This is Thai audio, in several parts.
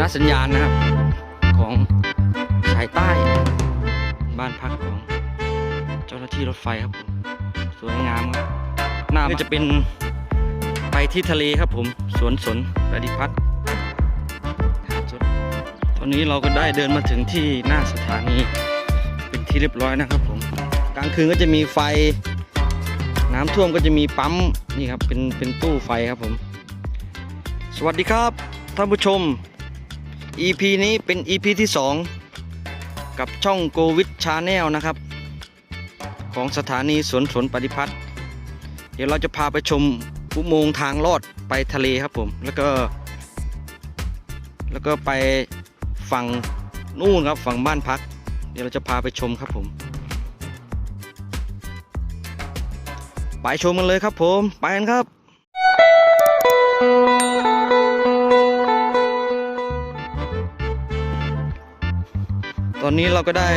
นัสัญญาณนะครับของสายใต้ บ้านพักของเจ้าหน้าที่รถไฟครับผมสวยงามครับหน้าก็จะเป็นไปที่ทะเลครับผมสวนสนประดิพัฒน์หาดสดตอนนี้เราก็ได้เดินมาถึงที่หน้าสถานีเป็นที่เรียบร้อยนะครับผมกลางคืนก็จะมีไฟ น้ำท่วมก็จะมีปั๊มนี่ครับเป็นเป็นตู้ไฟครับผม สวัสดีครับท่านผู้ชม EP นี้เป็น EP ที่ 2 กับช่อง Go with Channel นะครับ ของสถานีสวนสนปฏิพัฒน์เดี๋ยวเราจะพาไปชมอุโมงค์ทางลอดไปทะเลครับผมแล้วก็ แล้วก็ไปฝั่งนู่นครับฝั่งบ้านพัก เดี๋ยวเราจะพาไปชมครับผม ไปชมกันเลยครับผม ไปกันครับ ตอนนี้เราก็ได้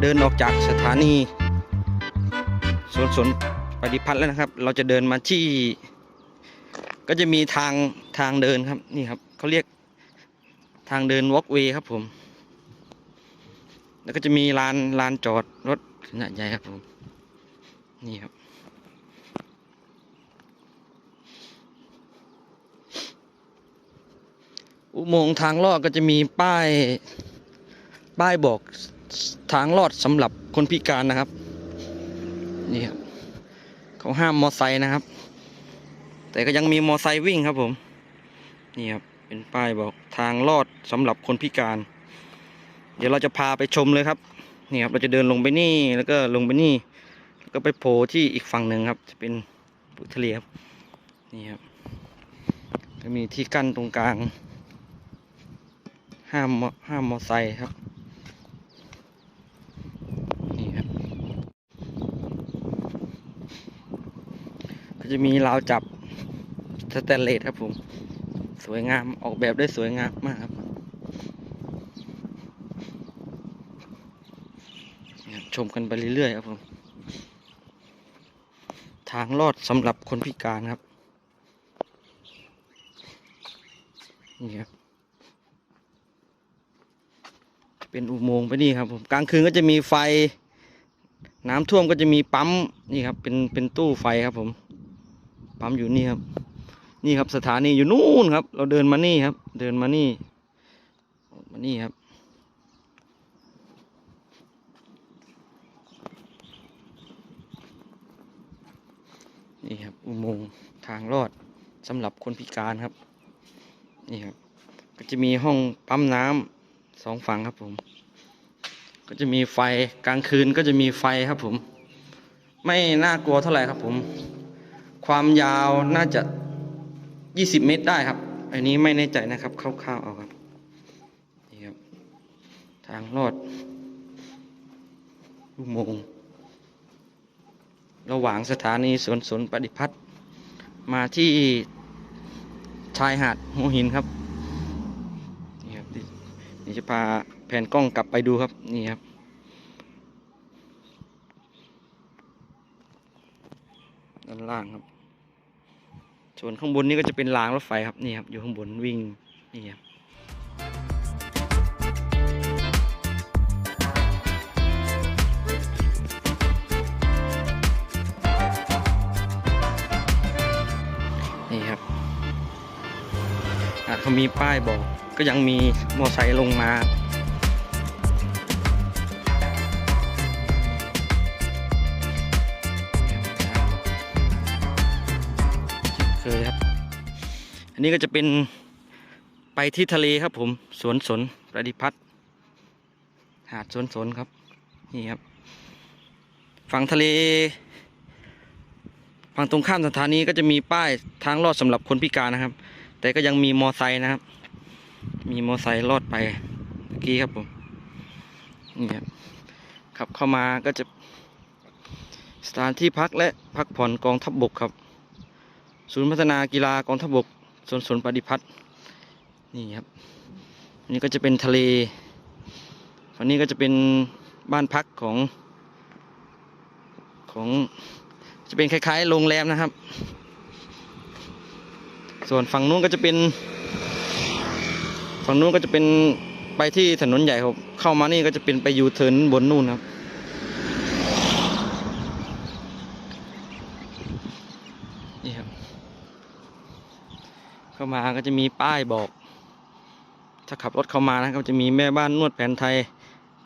เดินออกจากสถานีสวนสนปฏิพัฒน์แล้วนะครับ เราจะเดินมาที่ ก็จะมีทางทางเดินครับนี่ครับเขาเรียกทางเดินวอล์กเวย์ครับผม แล้วก็จะมีลานลานจอดรถขนาดใหญ่ครับผมนี่ครับอุโมงค์ทางลอดก็จะมีป้าย ป้ายบอกทางลอดสำหรับคนพิการนะครับ นี่ครับเขาห้ามมอไซค์นะครับ แต่ก็ยังมีมอไซค์วิ่งครับผม นี่ครับเป็นป้ายบอกทางลอดสำหรับคนพิการ เดี๋ยวเราจะพาไปชมเลยครับนี่ครับเราจะเดินลงไปนี่แล้วก็ลงไปนี่แล้วก็ไปโผล่ที่อีกฝั่งหนึ่งครับ จะเป็นปุทะเลครับนี่ครับจะมีที่กั้นตรงกลาง ห้ามมอห้ามมอไซค์ครับ นี่ครับ ก็ จะมีราวจับสแตนเลสครับผม สวยงามออกแบบได้สวยงามมากครับชมกันไปเรื่อยๆครับผม ทางลอดสำหรับคนพิการครับ นี่ครับ เป็นอุโมงค์ไปนี่ครับผม กลางคืนก็จะมีไฟ น้ำท่วมก็จะมีปั๊ม นี่ครับ เป็น เป็นตู้ไฟครับผม ปั๊มอยู่นี่ครับ นี่ครับสถานีอยู่นู่นครับ เราเดินมานี่ครับ เดินมานี่มานี่ครับ นี่ครับอุโมงค์ทางรอดสำหรับคนพิการครับ นี่ครับ ก็จะมีห้องปั๊มน้ำสองฝั่งครับผม ก็จะมีไฟกลางคืนก็จะมีไฟครับผม ไม่น่ากลัวเท่าไหร่ครับผม ความยาวน่าจะ 20 เมตรได้ครับ อันนี้ไม่แน่ใจนะครับคร่าวๆเอาครับนี่ครับ ทางลอดอุโมงค์ระหว่างสถานีสวนสนปฏิพัฒน์มาที่ชายหาดหัวหินครับนี่ครับนี่จะพาแผนกล้องกลับไปดูครับ นี่ครับด้านล่างครับ ส่วนข้างบนนี่ก็จะเป็นรางรถไฟครับนี่ครับอยู่ข้างบนวิ่งนี่ครับนี่ครับอาจเขามีป้ายบอกก็ยังมีมอไซค์ลงมา นนี้ก็จะเป็นไปที่ทะเลครับผมสวนสนประดิพัฒน์หาดสวนสนครับ นี่ครับ ฝั่งทะเล ฝั่งตรงข้ามสถานีก็จะมีป้ายทางลอดสำหรับคนพิการนะครับ แต่ก็ยังมีมอไซค์นะครับ มีมอไซค์ลอดไปเมื่อกี้ครับผมนี่ครับขับเข้ามาก็จะสถานที่พักและพักผ่อนกองทัพบบกครับ ศูนย์พัฒนากีฬากองทัพบก สวนสวนปฏิพัฒน์นี่ครับอันนี่ก็จะเป็นทะเลฝั่งนี้ก็จะเป็นบ้านพักของของจะเป็นคล้ายๆโรงแรมนะครับ ส่วนฝั่งนู้นก็จะเป็น ฝั่งนู้นก็จะเป็นไปที่ถนนใหญ่ครับ เข้ามานี่ก็จะเป็นไปยูเทิร์นบนนู่นครับ นี่ครับ เข้ามาก็จะมีป้ายบอก ถ้าขับรถเข้ามานะครับจะมีแม่บ้านนวดแผนไทย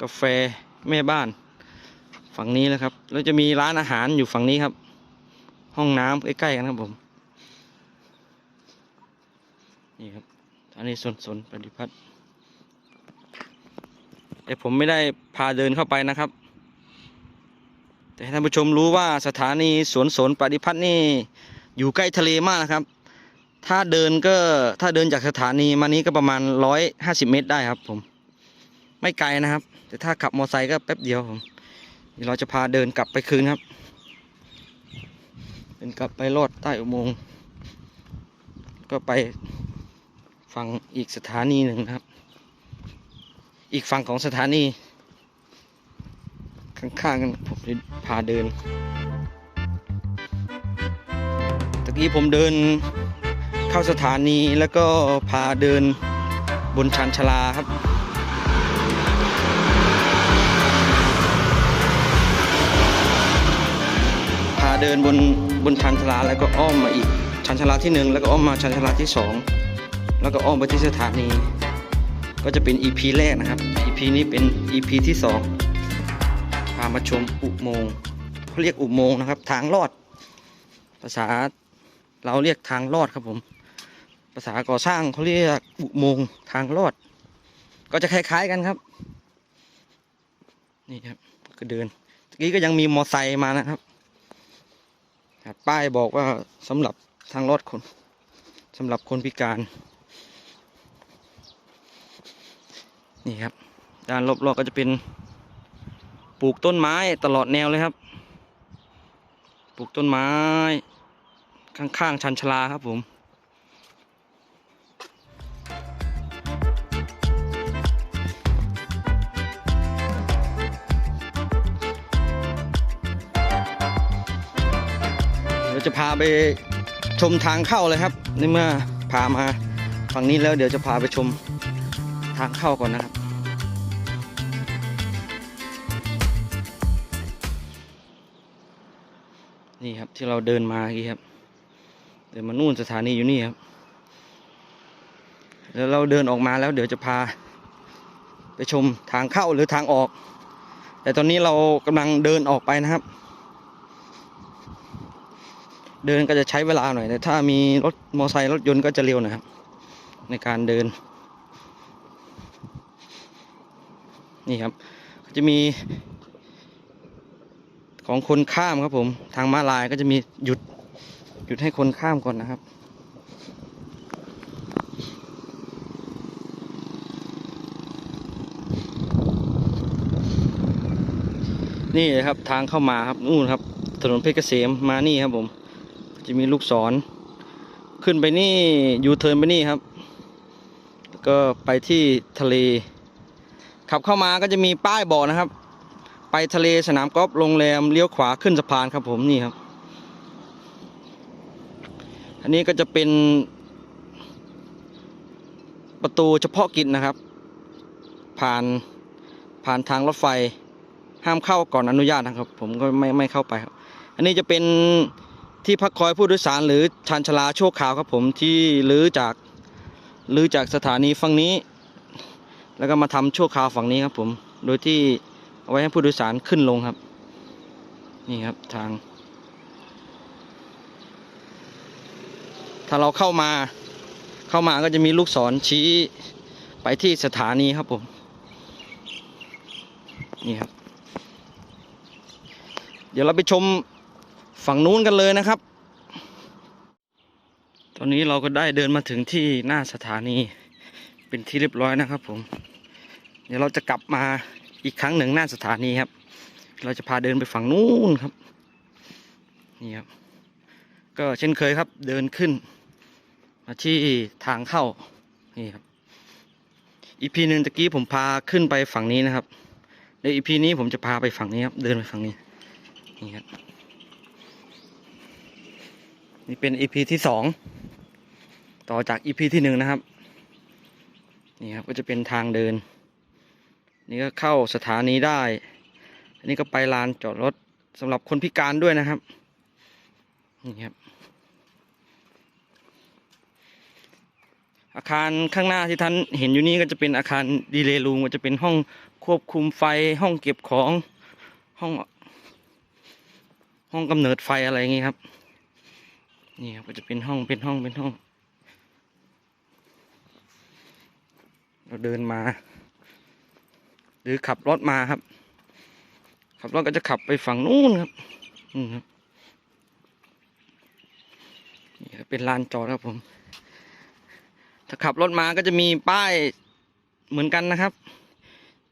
กาแฟแม่บ้าน ฝั่งนี้แล้วครับ แล้วจะมีร้านอาหารอยู่ฝั่งนี้ครับ ห้องน้ำใกล้ๆกันครับผมนี่ครับอันนี้สวนสนปฏิพัฒน์แต่ผมไม่ได้พาเดินเข้าไปนะครับ แต่ให้ท่านผู้ชมรู้ว่าสถานีสวนสนปฏิพัฒน์นี่อยู่ใกล้ทะเลมากนะครับ ถ้าเดินก็ถ้าเดินจากสถานีมานี้ก็ประมาณร้อยห้าสิบเมตรได้ครับ ผม ไม่ไกลนะครับ แต่ถ้าขับมอเตอร์ไซค์ก็แป๊บเดียวผมเดี๋ยวเราจะพาเดินกลับไปคืนครับ เดินกลับไปลอดใต้อุโมงค์ก็ไปฝั่งอีกสถานีหนึ่งครับ อีกฝั่งของสถานี ข้างๆกันผมจะพาเดินตะกี้ผมเดิน เข้าสถานีแล้วก็พาเดินบนชานชลาครับพาเดินบนบนชันชลาแล้วก็อ้อมมาอีกชันชลาที่หนึ่งแล้วก็อ้อมมาชันชลาที่สองแล้วก็อ้อมไปที่สถานี ก็จะเป็น EP แรกนะครับ EP นี้เป็น EP ที่สองพามาชมอุโมงค์เขาเรียกอุโมงค์นะครับ ทางลอด ภาษาเราเรียกทางลอดครับผม ภาษาก่อสร้างเขาเรียกอุโมงค์ทางลอด ก็จะคล้ายๆกันครับ นี่ครับก็เดินตะกี้ก็ยังมีมอไซค์มานะครับครับป้ายบอกว่าสำหรับทางรถคนสำหรับคนพิการ นี่ครับ ด้านรอบๆก็จะเป็นปลูกต้นไม้ตลอดแนวเลยครับ ปลูกต้นไม้ ข้างๆชันชลาครับผม จะพาไปชมทางเข้าเลยครับ ในเมื่อพามาฝั่งนี้แล้วเดี๋ยวจะพาไปชมทางเข้าก่อนนะครับ นี่ครับที่เราเดินมาเมื่อกี้ครับเดินมานู่นสถานีอยู่นี่ครับ แล้วเราเดินออกมาแล้วเดี๋ยวจะพาไปชมทางเข้าหรือทางออก แต่ตอนนี้เรากำลังเดินออกไปนะครับ เดินก็จะใช้เวลาหน่อยแต่ถ้ามีรถมอเตอร์ไซค์รถยนต์ก็จะเร็วหนะครับ ในการเดิน นี่ครับ จะมี ของคนข้ามครับผม ทางม้าลายก็จะมีหยุดหยุดให้คนข้ามก่อนนะครับนี่เลยครับทางเข้ามาครับนู่นครับ ถนนเพชรเกษมมานี่ครับผม จะมีลูกศร ขึ้นไปนี่ยูเทิร์นไปนี่ครับ ก็ไปที่ทะเล ขับเข้ามาก็จะมีป้ายบอกนะครับ ไปทะเลสนามกอล์ฟโรงแรมเลี้ยวขวาขึ้นสะพานครับผมนี่ครับ อันนี้ก็จะเป็น ประตูเฉพาะกิจนะครับ ผ่านผ่านทางรถไฟห้ามเข้าก่อนอนุญาตนะครับ ผมก็ไม่ไม่เข้าไปครับ อันนี้จะเป็น ที่พักคอยผู้โดยสารหรือชานชลาชั่วคราวครับผมที่ลื้อจากลื้อจากสถานีฝั่งนี้ แล้วก็มาทำชั่วคราวฝั่งนี้ครับผมโดยที่เอาไว้ให้ผู้โดยสารขึ้นลงครับ นี่ครับทาง ถ้าเราเข้ามาเข้ามาก็จะมีลูกศรชี้ไปที่สถานีครับผมนี่ครับ เดี๋ยวเราไปชม ฝั่งนู้นกันเลยนะครับ ตอนนี้เราก็ได้เดินมาถึงที่หน้าสถานีเป็นที่เรียบร้อยนะครับ ผม เดี๋ยวเราจะกลับมาอีกครั้งหนึ่งหน้าสถานีครับ เราจะพาเดินไปฝั่งนู้นครับ นี่ครับ ก็เช่นเคยครับ เดินขึ้น มาที่ทางเข้า นี่ครับ อีพีหนึ่งตะกี้ผมพาขึ้นไปฝั่งนี้นะครับในอีพีนี้ผมจะพาไปฝั่งนี้ครับ เดินไปฝั่งนี้ นี่ครับ นี่เป็นอีพีที่สองต่อจากอีพีที่หนึ่งนะครับ นี่ครับก็จะเป็นทางเดิน นี่ก็เข้าสถานีได้ อันนี้ก็ไปลานจอดรถสำหรับคนพิการด้วยนะครับ นี่ครับ อาคารข้างหน้าที่ท่านเห็นอยู่นี้ก็จะเป็นอาคารดีเลย์รูมก็จะเป็นห้องควบคุมไฟห้องเก็บของห้องห้องกำเนิดไฟอะไรอย่างงี้ครับ นี่ครับก็จะเป็นห้องเป็นห้องเป็นห้อง เราเดินมา หรือขับรถมาครับ ขับรถก็จะขับไปฝั่งนู้นครับอืมครับนี่เป็นลานจอดครับผม ถ้าขับรถมาก็จะมีป้ายเหมือนกันนะครับ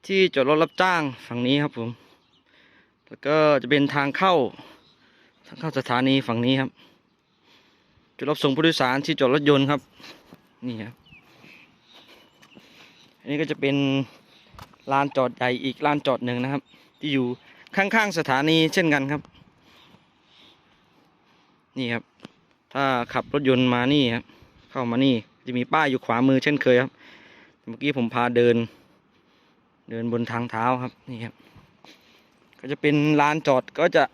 ที่จอดรถรับจ้างฝั่งนี้ครับผม แล้วก็จะเป็นทางเข้า ทางเข้าสถานีฝั่งนี้ครับ จุดรับส่งผู้โดยสารที่จอดรถยนต์ครับ นี่ครับอันนี้ก็จะเป็นลานจอดใหญ่อีกลานจอดหนึ่งนะครับ ที่อยู่ข้างๆสถานีเช่นกันครับ นี่ครับ ถ้าขับรถยนต์มานี่ครับเข้ามานี่จะมีป้ายอยู่ขวามือเช่นเคยครับ เมื่อกี้ผมพาเดิน เดินบนทางเท้าครับนี่ครับ ก็จะเป็นลานจอดก็จะ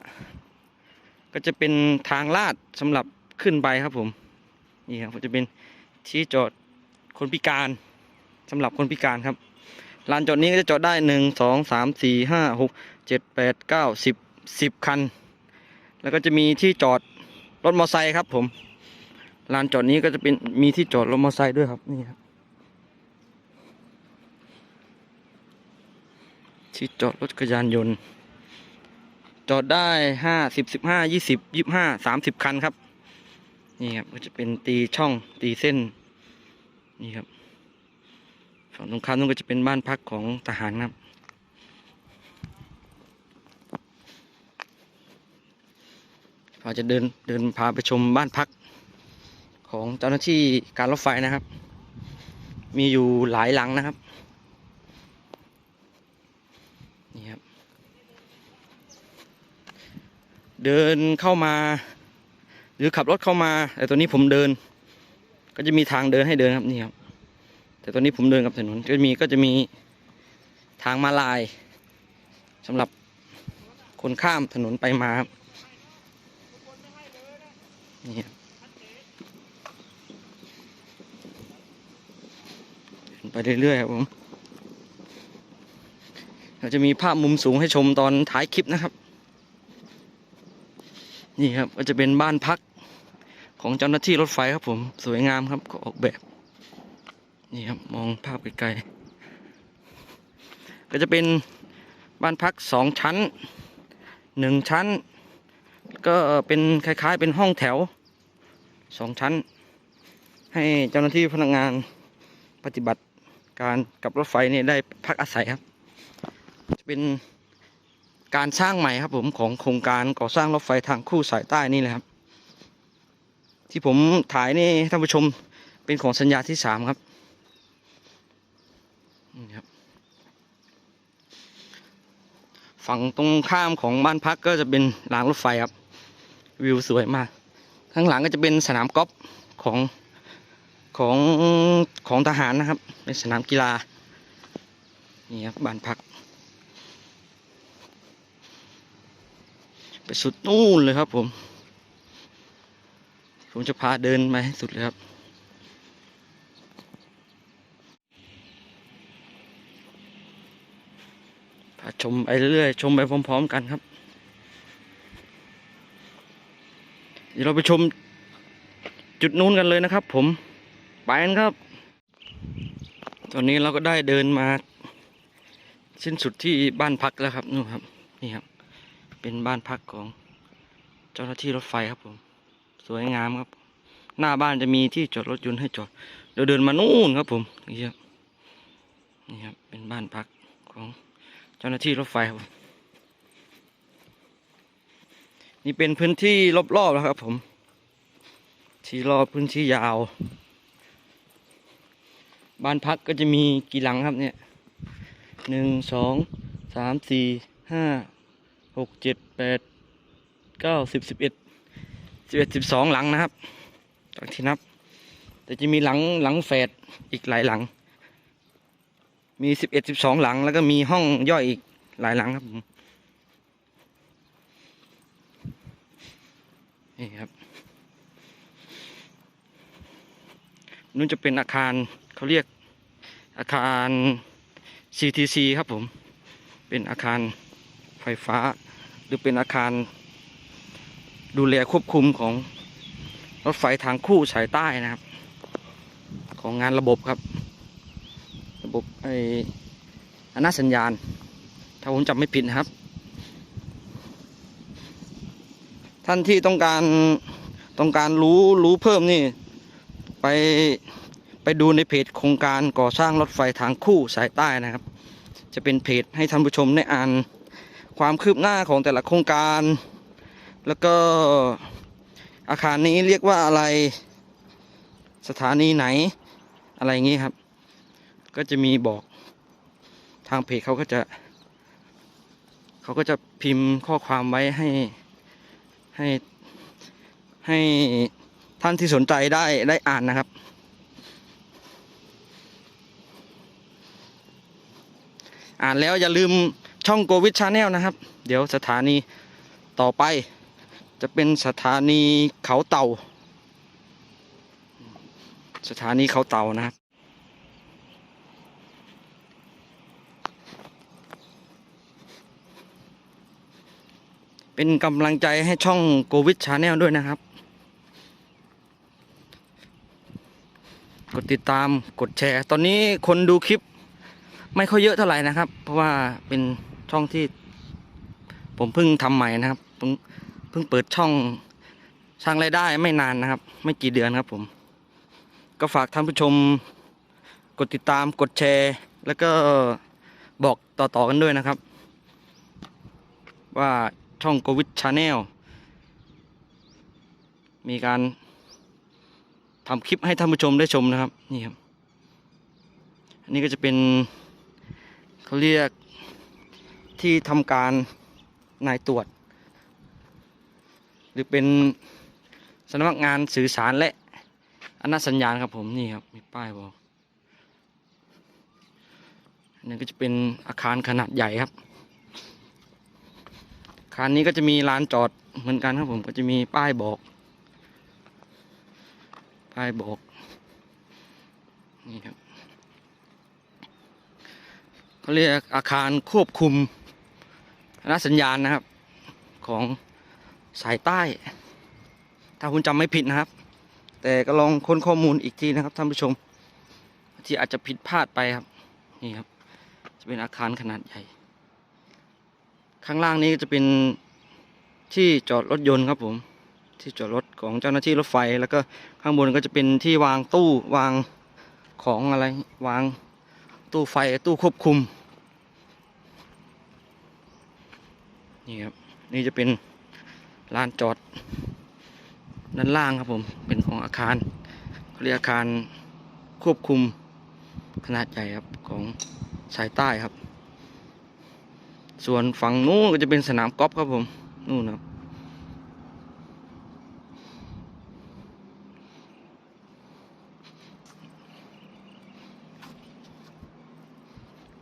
ก็จะเป็นทางลาดสำหรับ ขึ้นไปครับผม นี่ครับจะเป็นที่จอดคนพิการสำหรับคนพิการครับลานจอดนี้ก็จะจอดได้หนึ่งสองสามสี่ห้าหกเจ็ดแปดเก้าสิบสิบคัน แล้วก็จะมีที่จอดรถมอเตอร์ไซค์ครับผมลานจอดนี้ก็จะเป็นมีที่จอดรถมอเตอร์ไซค์ด้วยครับนี่ครับที่จอดรถจักรยานยนต์ จอดได้ห้าสิบสิบห้ายี่สิบยี่ห้าสามสิบคันครับ นี่ครับก็จะเป็นตีช่องตีเส้นนี่ครับฝั่งตรงข้ามนู้นก็จะเป็นบ้านพักของทหารครับพาจะเดินเดินพาไปชมบ้านพักของเจ้าหน้าที่การรถไฟนะครับ มีอยู่หลายหลังนะครับนี่ครับ เดินเข้ามา หรือขับรถเข้ามาแต่ตัวนี้ผมเดิน ก็จะมีทางเดินให้เดินครับนี่ครับ แต่ตอนนี้ผมเดินกับถนนก็มีก็จะมีทางมาลายสำหรับคนข้ามถนนไปมาครับนี่ครับไปเรื่อยๆครับผมเราจะมีภาพมุมสูงให้ชมตอนท้ายคลิปนะครับ นี่ครับก็จะเป็นบ้านพัก ของเจ้าหน้าที่รถไฟครับผมสวยงามครับก็ออกแบบ นี่ครับมองภาพไกลๆก็จะเป็นบ้านพักสองชั้นหนึ่งชั้น ก็เป็นคล้ายๆ เป็นห้องแถวสองชั้น ให้เจ้าหน้าที่พนักงานปฏิบัติการกับรถไฟนี่ได้พักอาศัยครับจะเป็นการสร้างใหม่ครับผมของโครงการก่อสร้างรถไฟทางคู่สายใต้นี่แหละครับ ที่ผมถ่ายนี่ท่านผู้ชมเป็นของสัญญาที่สามครับนี่ครับ ฝั่งตรงข้ามของบ้านพักก็จะเป็นรางรถไฟครับ วิวสวยมาก ข้างหลังก็จะเป็นสนามกอล์ฟของของของทหารนะครับ เป็นสนามกีฬา นี่ครับบ้านพัก ไปสุดนู่นเลยครับผม ผมจะพาเดินมาให้สุดเลยครับ พาชมไปเรื่อยๆ ชมไปพร้อมๆกันครับ เดี๋ยวเราไปชมจุดนู้นกันเลยนะครับ ผม ไปกันครับ ตอนนี้เราก็ได้เดินมา สิ้นสุดที่บ้านพักแล้วครับนู่นครับ นี่ครับ เป็นบ้านพักของเจ้าหน้าที่รถไฟครับผม วยงามครับ หน้าบ้านจะมีที่จอดรถยนต์ให้จอดเดี๋ยวเดินมานู่นครับผมนี่ครับนี่ครับเป็นบ้านพักของเจ้าหน้าที่รถไฟครับผมนี่เป็นพื้นที่รอบๆแล้วครับ ผม ที่รอบพื้นที่ยาว บ้านพักก็จะมีกี่หลังครับเนี่ยหนึ่งสองสามสี่ห้าหกเจ็ดแปดเก้าสิบสิบเอ็ด สิบเอ็ดสิบสองหลังนะครับจากที่นับ แต่จะมีหลังหลังแฝดอีกหลายหลัง มีสิบเอ็ดสิบสองหลัง แล้วก็มีห้องย่อยอีกหลายหลังครับผมนี่ครับนู่นจะเป็นอาคารเขาเรียกอาคาร CTC ครับผม เป็นอาคารไฟฟ้า หรือเป็นอาคาร ดูแลควบคุมของรถไฟทางคู่สายใต้นะครับ ของงานระบบครับ ระบบไอ้อนาสัญญาณ ถ้าผมจำไม่ผิดนะครับ ท่านที่ต้องการต้องการรู้รู้เพิ่มนี่ไปไปดูในเพจโครงการก่อสร้างรถไฟทางคู่สายใต้นะครับ จะเป็นเพจให้ท่านผู้ชมได้อ่านความคืบหน้าของแต่ละโครงการ แล้วก็อาคารนี้เรียกว่าอะไรสถานีไหนอะไรอย่างนี้ครับ ก็จะมีบอกทางเพจเขาก็จะเขาก็จะพิมพ์ข้อความไว้ให้ให้ให้ท่านที่สนใจได้ได้อ่านนะครับ อ่านแล้วอย่าลืมช่องโกวิดชาแนลนะครับ เดี๋ยวสถานีต่อไป จะเป็นสถานีเขาเต่า สถานีเขาเต่านะครับเป็นกำลังใจให้ช่องโกวิดชาแนลด้วยนะครับ กดติดตามกดแชร์ ตอนนี้คนดูคลิปไม่ค่อยเยอะเท่าไหร่นะครับ เพราะว่าเป็นช่องที่ผมเพิ่งทำใหม่นะครับ เพิ่งเปิดช่องสร้างรายได้ไม่นานนะครับ ไม่กี่เดือนครับผม ก็ฝากท่านผู้ชม กดติดตามกดแชร์ แล้วก็บอกต่อๆกันด้วยนะครับ ว่าช่องโกวิดชาแนลมีการทำคลิปให้ท่านผู้ชมได้ชมนะครับนี่ครับอันนี้ก็จะเป็นเขาเรียกที่ทำการนายตรวจ หรือเป็นสำนักงานสื่อสารและอนาสัญญาณครับผมนี่ครับมีป้ายบอกอนนี้ก็จะเป็นอาคารขนาดใหญ่ครับอาคารนี้ก็จะมีลานจอดเหมือนกันครับผมก็จะมีป้ายบอก ป้ายบอกนี่ครับเขาเรียกอาคารควบคุมอนาสัญญาณนะครับของ สายใต้ ถ้าคุณจำไม่ผิดนะครับ แต่ก็ลองค้นข้อมูลอีกทีนะครับท่านผู้ชม ที่อาจจะผิดพลาดไปครับ นี่ครับ จะเป็นอาคารขนาดใหญ่ ข้างล่างนี้ก็จะเป็นที่จอดรถยนต์ครับผม ที่จอดรถของเจ้าหน้าที่รถไฟ แล้วก็ข้างบนก็จะเป็นที่วางตู้วางของอะไรวางตู้ไฟตู้ควบคุม นี่ครับ นี่จะเป็น ลานจอด ด้านล่างครับผม เป็นของอาคารเขาเรียกอาคารควบคุมขนาดใหญ่ครับของสายใต้ครับ ส่วนฝั่งนู้นก็จะเป็นสนามกอล์ฟครับผม นู่นครับ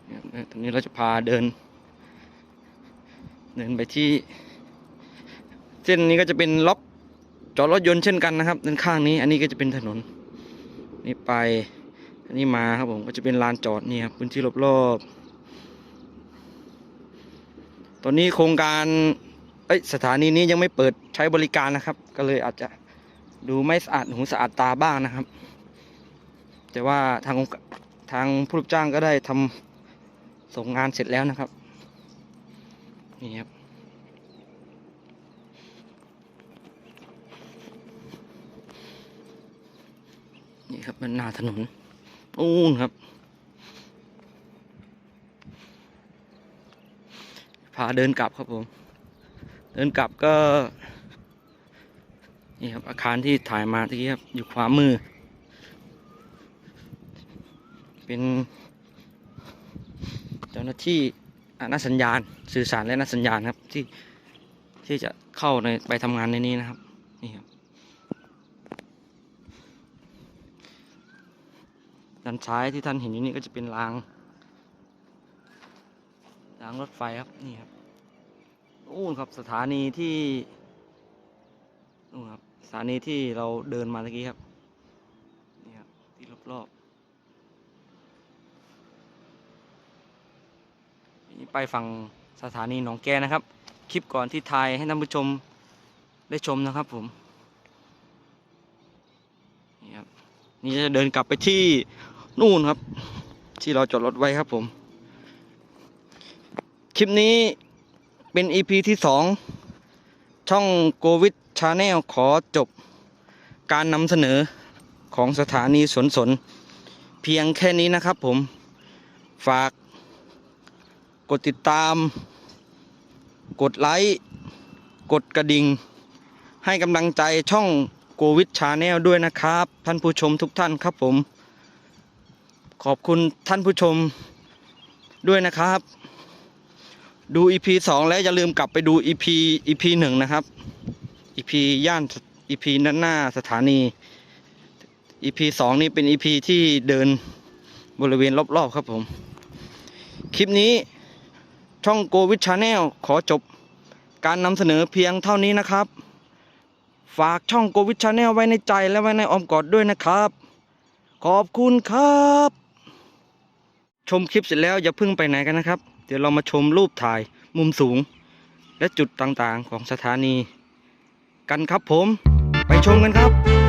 เนี่ยตรงนี้เราจะพาเดิน เดินไปที่ ส้นนี้ก็จะเป็นล็อกจอดรถยนต์เช่นกันนะครับด้านข้างนี้ อันนี้ก็จะเป็นถนน นี่ไป อันนี้มาครับผมก็จะเป็นลานจอดนี่ครับพื้นที่รอบๆตอนนี้โครงการเอ้ยสถานีนี้ยังไม่เปิดใช้บริการนะครับ ก็เลยอาจจะดูไม่สะอาดหูสะอาดตาบ้างนะครับ แต่ว่าทางทางผู้รับจ้างก็ได้ทำส่งงานเสร็จแล้วนะครับนี่ครับ ครับเป็นหน้าถนนนู่นครับ พาเดินกลับครับผม เดินกลับก็ นี่ครับอาคารที่ถ่ายมาตะกี้ครับ อยู่ขวามือ เป็นเจ้าหน้าที่อนาสัญญาณ สื่อสารและอนาสัญญาณครับที่ที่จะเข้าในไปทำงานในนี้นะครับ นี่ครับ ด้านซ้ายที่ท่านเห็นอยู่นี่ก็จะเป็นรางรางรถไฟครับนี่ครับนู่นครับสถานีที่นู่นครับสถานีที่เราเดินมาเมื่อกี้ครับนี่ครับที่รอบๆนี่ไปฝั่งสถานีหนองแกนะครับ คลิปก่อนที่ถ่ายให้ท่านผู้ชมได้ชมนะครับผมนี่ครับนี่จะเดินกลับไปที่ นู่นครับ ที่เราจอดรถไว้ครับผม คลิปนี้เป็น EP ที่สองช่องโกวิดชาแนลขอจบการนำเสนอของสถานีสวนสน เพียงแค่นี้นะครับผมฝากกดติดตาม กดไลค์กดกระดิ่ง ให้กำลังใจช่องโกวิดชาแนลด้วยนะครับ ท่านผู้ชมทุกท่านครับผม ขอบคุณท่านผู้ชมด้วยนะครับ ดู EP สองแล้วอย่าลืมกลับไปดู EP EP หนึ่งนะครับ EP ย่าน EP ด้นหน้าสถานี EP สองนี่เป็น EP ที่เดินบริเวณรอบๆครับผม คลิปนี้ช่องโกวิดชาแนลขอจบการนำเสนอเพียงเท่านี้นะครับ ฝากช่องโกวิดชาแนลไว้ในใจและไว้ในอ้อมกอดด้วยนะครับ ขอบคุณครับ ชมคลิปเสร็จแล้วอย่าเพิ่งไปไหนกันนะครับ เดี๋ยวเรามาชมรูปถ่ายมุมสูง และจุดต่างๆของสถานี กันครับผม ไปชมกันครับ